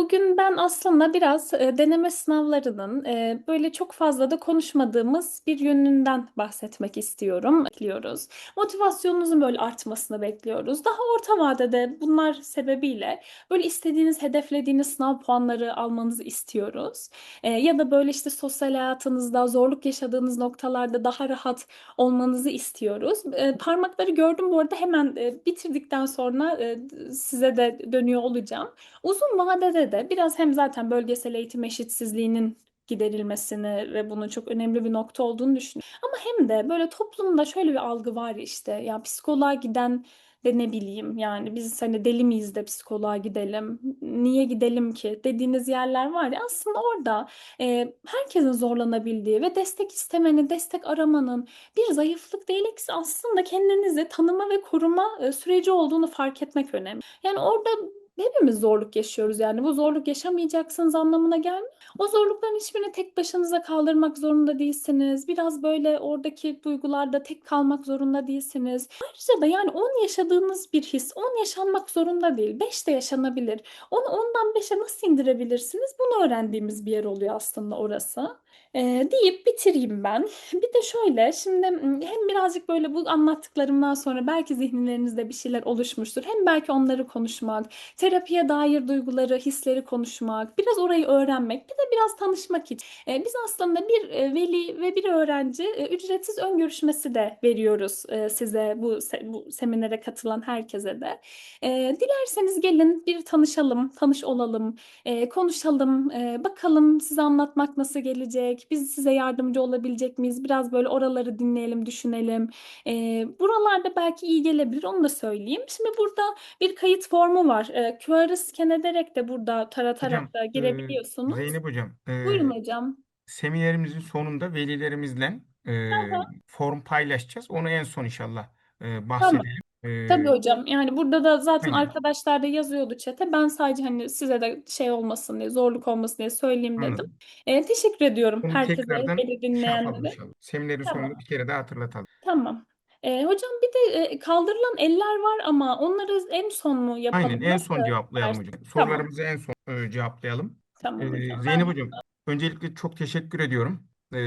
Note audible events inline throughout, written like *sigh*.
Bugün ben aslında biraz e, deneme sınavlarının e, böyle çok fazla da konuşmadığımız bir yönünden bahsetmek istiyorum. Bekliyoruz. Motivasyonunuzun böyle artmasını bekliyoruz. Daha orta vadede bunlar sebebiyle böyle istediğiniz, hedeflediğiniz sınav puanları almanızı istiyoruz. E, ya da böyle işte sosyal hayatınızda zorluk yaşadığınız noktalarda daha rahat olmanızı istiyoruz. E, parmakları gördüm bu arada hemen e, bitirdikten sonra e, size de dönüyor olacağım. Uzun vadede de biraz hem zaten bölgesel eğitim eşitsizliğinin giderilmesini ve bunun çok önemli bir nokta olduğunu düşünüyorum. Ama hem de böyle toplumda şöyle bir algı var işte ya psikoloğa giden de ne bileyim yani biz hani deli miyiz de psikoloğa gidelim niye gidelim ki dediğiniz yerler var ya aslında orada e, herkesin zorlanabildiği ve destek istemenin destek aramanın bir zayıflık değil aslında kendinizi tanıma ve koruma e, süreci olduğunu fark etmek önemli. Yani orada hepimiz zorluk yaşıyoruz yani bu zorluk yaşamayacaksınız anlamına gelmiyor. O zorlukların hiçbirini tek başınıza kaldırmak zorunda değilsiniz. Biraz böyle oradaki duygularda tek kalmak zorunda değilsiniz. Ayrıca da yani 10 yaşadığınız bir his 10 yaşanmak zorunda değil. 5 de yaşanabilir. Onu 10'dan 5'e nasıl indirebilirsiniz? Bunu öğrendiğimiz bir yer oluyor aslında orası. Ee, deyip bitireyim ben. *laughs* Bir de şöyle şimdi hem birazcık böyle bu anlattıklarımdan sonra belki zihinlerinizde bir şeyler oluşmuştur. Hem belki onları konuşmak, terapiye dair duyguları, hisleri konuşmak, biraz orayı öğrenmek, bir de biraz tanışmak için. Ee, biz aslında bir e, veli ve bir öğrenci e, ücretsiz ön görüşmesi de veriyoruz e, size bu, bu seminere katılan herkese de. Ee, dilerseniz gelin bir tanışalım, tanış olalım, e, konuşalım, e, bakalım size anlatmak nasıl gelecek, biz size yardımcı olabilecek miyiz? Biraz böyle oraları dinleyelim, düşünelim. E, buralarda belki iyi gelebilir, onu da söyleyeyim. Şimdi burada bir kayıt formu var. E, QR'ı scan ederek de burada taratarak Hocam, da e, girebiliyorsunuz. Zeynep hocam, e, Buyurun hocam. seminerimizin sonunda velilerimizle e, Aha, form paylaşacağız. Onu en son inşallah e, tamam. bahsedelim. Tabii E, hocam. Yani burada da zaten aynen, arkadaşlar da yazıyordu çete. Ben sadece hani size de şey olmasın diye, zorluk olmasın diye söyleyeyim dedim. anladım. E, teşekkür ediyorum Onu herkese, tekrardan beni şey yapalım dinleyenlere. inşallah. Seminerin sonunda Tamam. bir kere daha hatırlatalım. Tamam. Ee, hocam bir de e, kaldırılan eller var ama onları en son mu Aynen, yapalım? en Nasıl son cevaplayalım hocam. Tamam. Sorularımızı en son e, cevaplayalım. Tamam hocam. Zeynep Ben hocam, öncelikle çok teşekkür ediyorum. E,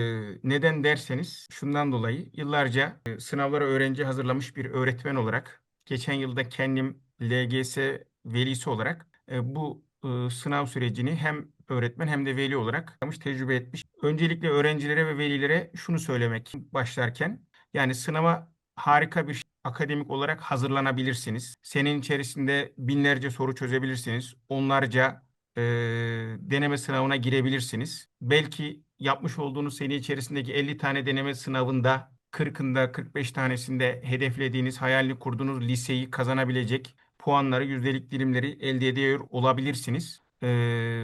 neden derseniz, şundan dolayı yıllarca e, sınavlara öğrenci hazırlamış bir öğretmen olarak, geçen yılda kendim LGS velisi olarak e, bu e, sınav sürecini hem öğretmen hem de veli olarak yaşamış, tecrübe etmiş. Öncelikle öğrencilere ve velilere şunu söylemek başlarken, yani sınava harika bir akademik olarak hazırlanabilirsiniz. Senin içerisinde binlerce soru çözebilirsiniz. Onlarca e, deneme sınavına girebilirsiniz. Belki yapmış olduğunuz sene içerisindeki 50 tane deneme sınavında 40'ında 45 tanesinde hedeflediğiniz, hayalini kurduğunuz liseyi kazanabilecek puanları, yüzdelik dilimleri elde ediyor olabilirsiniz. E,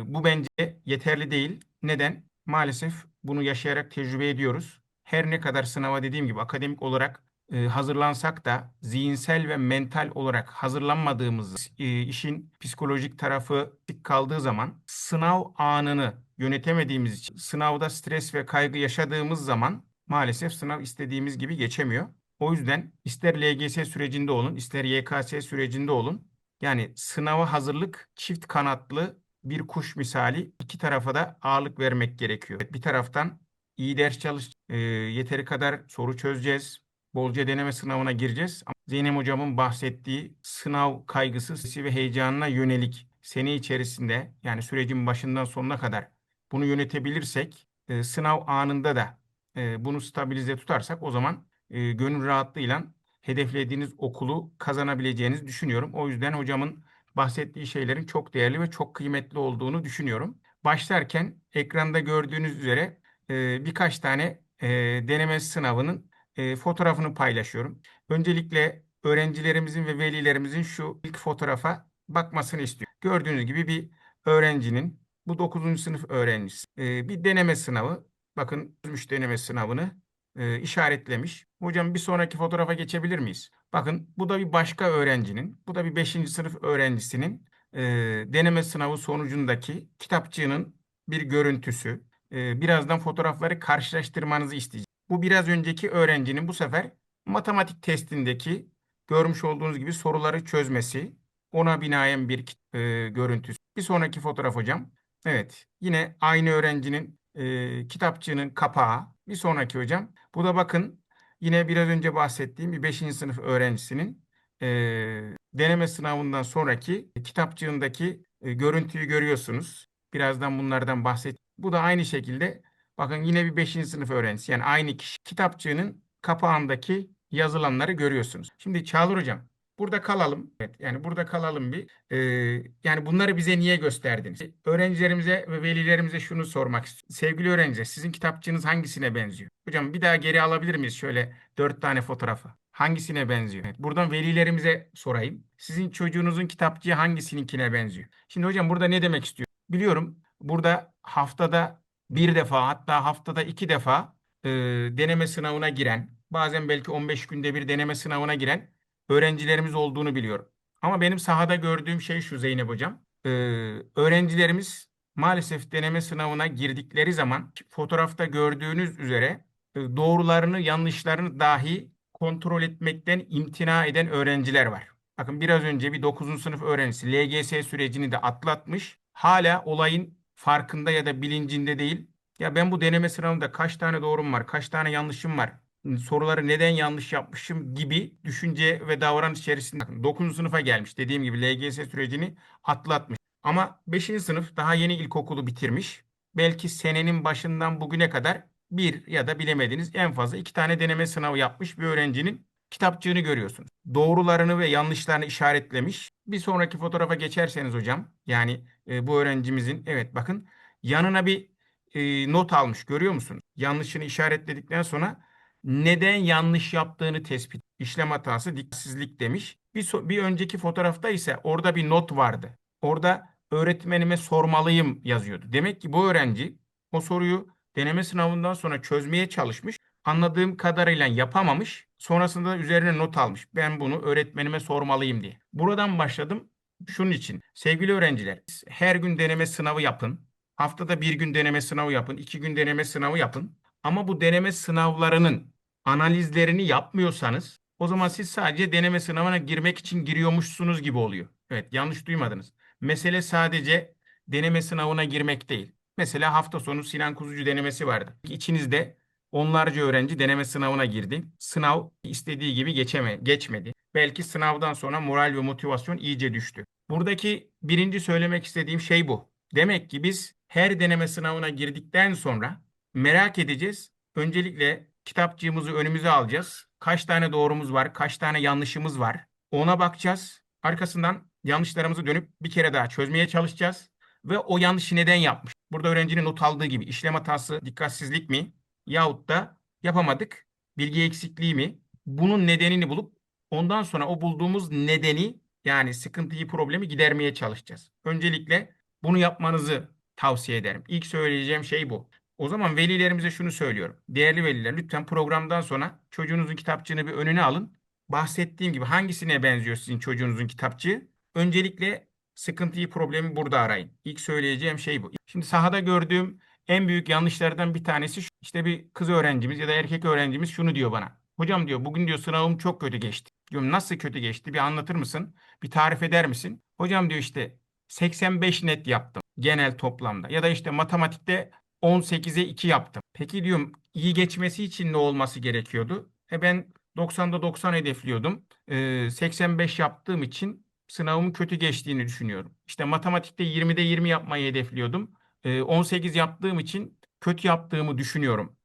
bu bence yeterli değil. Neden? Maalesef bunu yaşayarak tecrübe ediyoruz. Her ne kadar sınava dediğim gibi akademik olarak e, hazırlansak da zihinsel ve mental olarak hazırlanmadığımız e, işin psikolojik tarafı kaldığı zaman sınav anını yönetemediğimiz için sınavda stres ve kaygı yaşadığımız zaman maalesef sınav istediğimiz gibi geçemiyor. O yüzden ister LGS sürecinde olun, ister YKS sürecinde olun. Yani sınava hazırlık çift kanatlı bir kuş misali iki tarafa da ağırlık vermek gerekiyor. Bir taraftan iyi ders çalış, e, yeteri kadar soru çözeceğiz, bolca deneme sınavına gireceğiz. Zeynep hocamın bahsettiği sınav kaygısı ve heyecanına yönelik sene içerisinde yani sürecin başından sonuna kadar bunu yönetebilirsek e, sınav anında da e, bunu stabilize tutarsak o zaman e, gönül rahatlığıyla hedeflediğiniz okulu kazanabileceğinizi düşünüyorum. O yüzden hocamın bahsettiği şeylerin çok değerli ve çok kıymetli olduğunu düşünüyorum. Başlarken ekranda gördüğünüz üzere e, birkaç tane e, deneme sınavının e, fotoğrafını paylaşıyorum. Öncelikle öğrencilerimizin ve velilerimizin şu ilk fotoğrafa bakmasını istiyorum. Gördüğünüz gibi bir öğrencinin, bu 9. sınıf öğrencisi, e, bir deneme sınavı, bakın çözmüş deneme sınavını e, işaretlemiş. Hocam bir sonraki fotoğrafa geçebilir miyiz? Bakın bu da bir başka öğrencinin, bu da bir 5. sınıf öğrencisinin e, deneme sınavı sonucundaki kitapçığının bir görüntüsü. E, birazdan fotoğrafları karşılaştırmanızı isteyeceğim. Bu biraz önceki öğrencinin bu sefer matematik testindeki görmüş olduğunuz gibi soruları çözmesi, ona binaen bir e, görüntüsü. Bir sonraki fotoğraf hocam. Evet, yine aynı öğrencinin e, kitapçığının kapağı. Bir sonraki hocam. Bu da bakın yine biraz önce bahsettiğim bir 5. sınıf öğrencisinin e, deneme sınavından sonraki kitapçığındaki e, görüntüyü görüyorsunuz. Birazdan bunlardan bahset. Bu da aynı şekilde bakın yine bir 5. sınıf öğrencisi. Yani aynı kişi kitapçığının kapağındaki yazılanları görüyorsunuz. Şimdi Çağlar hocam burada kalalım. Evet, yani burada kalalım bir. Ee, yani bunları bize niye gösterdiniz? Öğrencilerimize ve velilerimize şunu sormak istiyorum. Sevgili öğrenciler sizin kitapçığınız hangisine benziyor? Hocam bir daha geri alabilir miyiz şöyle dört tane fotoğrafı? Hangisine benziyor? Evet, buradan velilerimize sorayım. Sizin çocuğunuzun kitapçığı hangisininkine benziyor? Şimdi hocam burada ne demek istiyor? Biliyorum burada haftada bir defa hatta haftada iki defa e, deneme sınavına giren, bazen belki 15 günde bir deneme sınavına giren öğrencilerimiz olduğunu biliyorum. Ama benim sahada gördüğüm şey şu Zeynep Hocam. E, öğrencilerimiz maalesef deneme sınavına girdikleri zaman fotoğrafta gördüğünüz üzere e, doğrularını yanlışlarını dahi kontrol etmekten imtina eden öğrenciler var. Bakın biraz önce bir 9. sınıf öğrencisi LGS sürecini de atlatmış. Hala olayın farkında ya da bilincinde değil. Ya ben bu deneme sınavında kaç tane doğrum var, kaç tane yanlışım var, soruları neden yanlış yapmışım gibi düşünce ve davranış içerisinde. Bakın 9. sınıfa gelmiş. Dediğim gibi LGS sürecini atlatmış. Ama 5. sınıf daha yeni ilkokulu bitirmiş. Belki senenin başından bugüne kadar bir ya da bilemediniz en fazla iki tane deneme sınavı yapmış bir öğrencinin kitapçığını görüyorsunuz. Doğrularını ve yanlışlarını işaretlemiş. Bir sonraki fotoğrafa geçerseniz hocam yani e, bu öğrencimizin evet bakın yanına bir e, not almış görüyor musunuz? Yanlışını işaretledikten sonra neden yanlış yaptığını tespit. İşlem hatası dikkatsizlik demiş. Bir, so- bir önceki fotoğrafta ise orada bir not vardı. Orada öğretmenime sormalıyım yazıyordu. Demek ki bu öğrenci o soruyu deneme sınavından sonra çözmeye çalışmış. Anladığım kadarıyla yapamamış. Sonrasında üzerine not almış. Ben bunu öğretmenime sormalıyım diye. Buradan başladım. Şunun için sevgili öğrenciler her gün deneme sınavı yapın. Haftada bir gün deneme sınavı yapın. iki gün deneme sınavı yapın. Ama bu deneme sınavlarının analizlerini yapmıyorsanız o zaman siz sadece deneme sınavına girmek için giriyormuşsunuz gibi oluyor. Evet yanlış duymadınız. Mesele sadece deneme sınavına girmek değil. Mesela hafta sonu Sinan Kuzucu denemesi vardı. İçinizde onlarca öğrenci deneme sınavına girdi. Sınav istediği gibi geçeme, geçmedi. Belki sınavdan sonra moral ve motivasyon iyice düştü. Buradaki birinci söylemek istediğim şey bu. Demek ki biz her deneme sınavına girdikten sonra merak edeceğiz. Öncelikle kitapçığımızı önümüze alacağız. Kaç tane doğrumuz var, kaç tane yanlışımız var. Ona bakacağız. Arkasından yanlışlarımızı dönüp bir kere daha çözmeye çalışacağız. Ve o yanlışı neden yapmış? Burada öğrencinin not aldığı gibi işlem hatası, dikkatsizlik mi? Yahut da yapamadık, bilgi eksikliği mi? Bunun nedenini bulup ondan sonra o bulduğumuz nedeni yani sıkıntıyı, problemi gidermeye çalışacağız. Öncelikle bunu yapmanızı tavsiye ederim. İlk söyleyeceğim şey bu. O zaman velilerimize şunu söylüyorum. Değerli veliler lütfen programdan sonra çocuğunuzun kitapçığını bir önüne alın. Bahsettiğim gibi hangisine benziyor sizin çocuğunuzun kitapçığı? Öncelikle sıkıntıyı, problemi burada arayın. İlk söyleyeceğim şey bu. Şimdi sahada gördüğüm en büyük yanlışlardan bir tanesi şu. İşte bir kız öğrencimiz ya da erkek öğrencimiz şunu diyor bana. Hocam diyor bugün diyor sınavım çok kötü geçti. Diyorum nasıl kötü geçti? Bir anlatır mısın? Bir tarif eder misin? Hocam diyor işte 85 net yaptım genel toplamda. Ya da işte matematikte 18'e 2 yaptım. Peki diyorum iyi geçmesi için ne olması gerekiyordu? E ben 90'da 90 hedefliyordum. Ee, 85 yaptığım için sınavımın kötü geçtiğini düşünüyorum. İşte matematikte 20'de 20 yapmayı hedefliyordum. Ee, 18 yaptığım için kötü yaptığımı düşünüyorum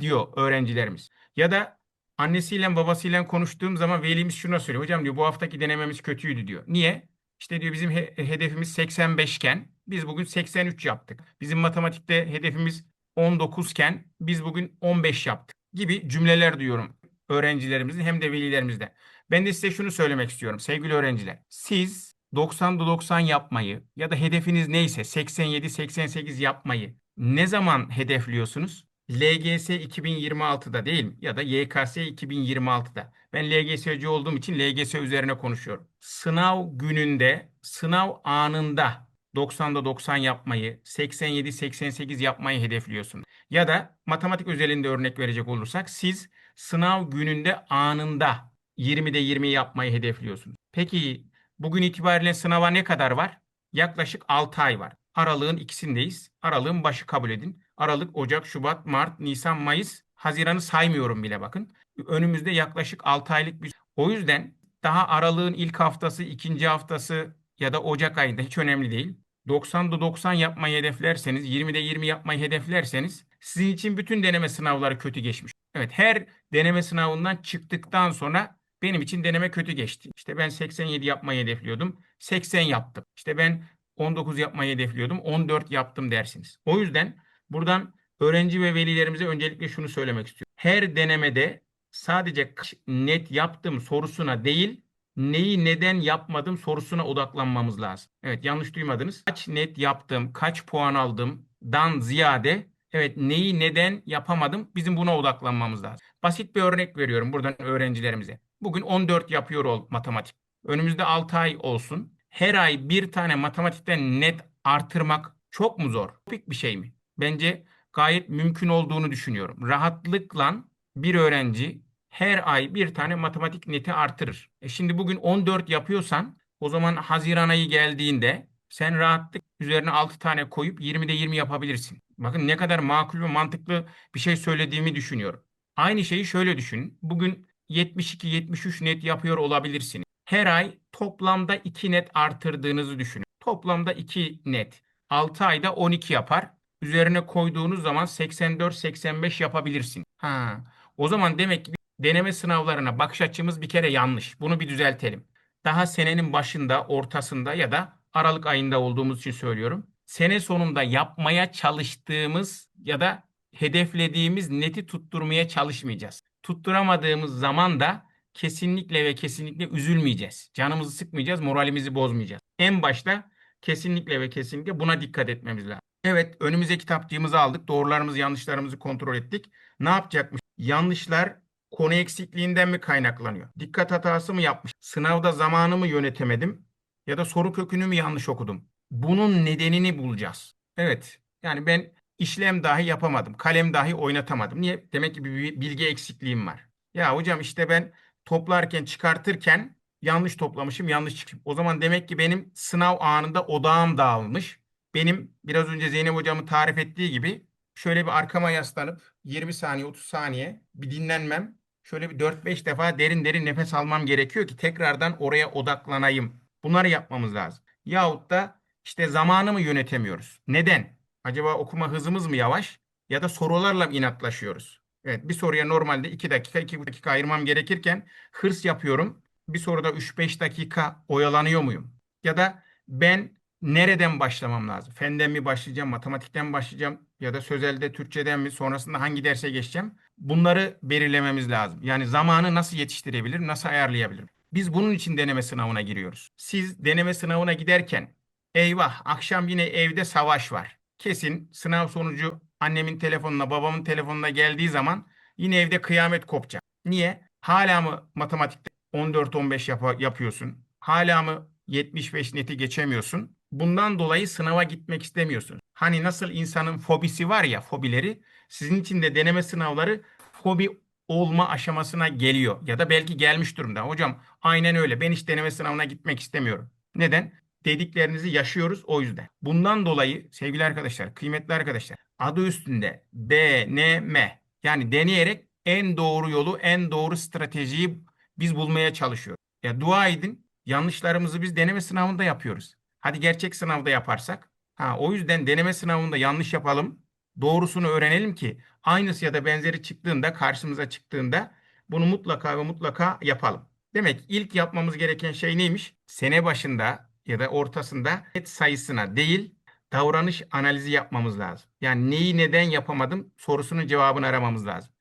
diyor öğrencilerimiz. Ya da annesiyle babasıyla konuştuğum zaman velimiz şuna söylüyor. Hocam diyor bu haftaki denememiz kötüydü diyor. Niye? İşte diyor bizim he- hedefimiz 85 iken biz bugün 83 yaptık. Bizim matematikte hedefimiz 19 iken biz bugün 15 yaptık gibi cümleler duyuyorum öğrencilerimizin hem de velilerimizden. Ben de size şunu söylemek istiyorum sevgili öğrenciler. Siz 90'da 90 yapmayı ya da hedefiniz neyse 87-88 yapmayı ne zaman hedefliyorsunuz? LGS 2026'da değil mi? Ya da YKS 2026'da. Ben LGS'ci olduğum için LGS üzerine konuşuyorum. Sınav gününde, sınav anında 90'da 90 yapmayı, 87-88 yapmayı hedefliyorsunuz. Ya da matematik özelinde örnek verecek olursak siz sınav gününde anında 20'de 20 yapmayı hedefliyorsunuz. Peki bugün itibariyle sınava ne kadar var? yaklaşık 6 ay var. Aralığın ikisindeyiz. Aralığın başı kabul edin. Aralık, Ocak, Şubat, Mart, Nisan, Mayıs, Haziran'ı saymıyorum bile bakın. Önümüzde yaklaşık 6 aylık bir... O yüzden daha aralığın ilk haftası, ikinci haftası ya da Ocak ayında hiç önemli değil. 90'da 90 yapmayı hedeflerseniz, 20'de 20 yapmayı hedeflerseniz sizin için bütün deneme sınavları kötü geçmiş. Evet her deneme sınavından çıktıktan sonra benim için deneme kötü geçti. İşte ben 87 yapmayı hedefliyordum. 80 yaptım. İşte ben 19 yapmayı hedefliyordum. 14 yaptım dersiniz. O yüzden buradan öğrenci ve velilerimize öncelikle şunu söylemek istiyorum. Her denemede sadece kaç net yaptım sorusuna değil, neyi neden yapmadım sorusuna odaklanmamız lazım. Evet yanlış duymadınız. Kaç net yaptım, kaç puan aldım dan ziyade evet neyi neden yapamadım bizim buna odaklanmamız lazım. Basit bir örnek veriyorum buradan öğrencilerimize. Bugün 14 yapıyor ol matematik. Önümüzde 6 ay olsun. Her ay bir tane matematikten net artırmak çok mu zor? Topik bir şey mi? Bence gayet mümkün olduğunu düşünüyorum. Rahatlıkla bir öğrenci her ay bir tane matematik neti artırır. E şimdi bugün 14 yapıyorsan o zaman Haziran ayı geldiğinde sen rahatlık üzerine 6 tane koyup 20'de 20 yapabilirsin. Bakın ne kadar makul ve mantıklı bir şey söylediğimi düşünüyorum. Aynı şeyi şöyle düşünün. Bugün 72-73 net yapıyor olabilirsiniz. Her ay toplamda 2 net artırdığınızı düşünün. Toplamda 2 net. 6 ayda 12 yapar. Üzerine koyduğunuz zaman 84-85 yapabilirsin. Ha, o zaman demek ki deneme sınavlarına bakış açımız bir kere yanlış. Bunu bir düzeltelim. Daha senenin başında, ortasında ya da Aralık ayında olduğumuz için söylüyorum. Sene sonunda yapmaya çalıştığımız ya da hedeflediğimiz neti tutturmaya çalışmayacağız. Tutturamadığımız zaman da kesinlikle ve kesinlikle üzülmeyeceğiz. Canımızı sıkmayacağız, moralimizi bozmayacağız. En başta kesinlikle ve kesinlikle buna dikkat etmemiz lazım. Evet, önümüze kitapçığımızı aldık. Doğrularımızı, yanlışlarımızı kontrol ettik. Ne yapacakmış? Yanlışlar konu eksikliğinden mi kaynaklanıyor? Dikkat hatası mı yapmış? Sınavda zamanımı yönetemedim ya da soru kökünü mü yanlış okudum? Bunun nedenini bulacağız. Evet, yani ben işlem dahi yapamadım. Kalem dahi oynatamadım. Niye? Demek ki bir bilgi eksikliğim var. Ya hocam işte ben toplarken çıkartırken yanlış toplamışım, yanlış çıkmışım. O zaman demek ki benim sınav anında odağım dağılmış. Benim biraz önce Zeynep hocamın tarif ettiği gibi şöyle bir arkama yaslanıp 20 saniye 30 saniye bir dinlenmem. Şöyle bir 4-5 defa derin derin nefes almam gerekiyor ki tekrardan oraya odaklanayım. Bunları yapmamız lazım. Yahut da işte zamanı mı yönetemiyoruz? Neden? Acaba okuma hızımız mı yavaş ya da sorularla inatlaşıyoruz? Evet bir soruya normalde 2 dakika 2 dakika ayırmam gerekirken hırs yapıyorum. Bir soruda 3-5 dakika oyalanıyor muyum? Ya da ben nereden başlamam lazım? Fenden mi başlayacağım, matematikten mi başlayacağım ya da sözelde, Türkçeden mi, sonrasında hangi derse geçeceğim? Bunları belirlememiz lazım. Yani zamanı nasıl yetiştirebilirim, nasıl ayarlayabilirim? Biz bunun için deneme sınavına giriyoruz. Siz deneme sınavına giderken eyvah akşam yine evde savaş var. Kesin sınav sonucu annemin telefonuna, babamın telefonuna geldiği zaman yine evde kıyamet kopacak. Niye? Hala mı matematikte 14-15 yap yapıyorsun? Hala mı 75 neti geçemiyorsun? Bundan dolayı sınava gitmek istemiyorsun. Hani nasıl insanın fobisi var ya fobileri, sizin için de deneme sınavları fobi olma aşamasına geliyor ya da belki gelmiş durumda. Hocam aynen öyle. Ben hiç deneme sınavına gitmek istemiyorum. Neden? Dediklerinizi yaşıyoruz o yüzden. Bundan dolayı sevgili arkadaşlar, kıymetli arkadaşlar, adı üstünde deneme yani deneyerek en doğru yolu, en doğru stratejiyi biz bulmaya çalışıyoruz. Ya dua edin. Yanlışlarımızı biz deneme sınavında yapıyoruz. Hadi gerçek sınavda yaparsak. Ha, o yüzden deneme sınavında yanlış yapalım. Doğrusunu öğrenelim ki aynısı ya da benzeri çıktığında karşımıza çıktığında bunu mutlaka ve mutlaka yapalım. Demek ilk yapmamız gereken şey neymiş? Sene başında ya da ortasında net sayısına değil davranış analizi yapmamız lazım. Yani neyi neden yapamadım sorusunun cevabını aramamız lazım.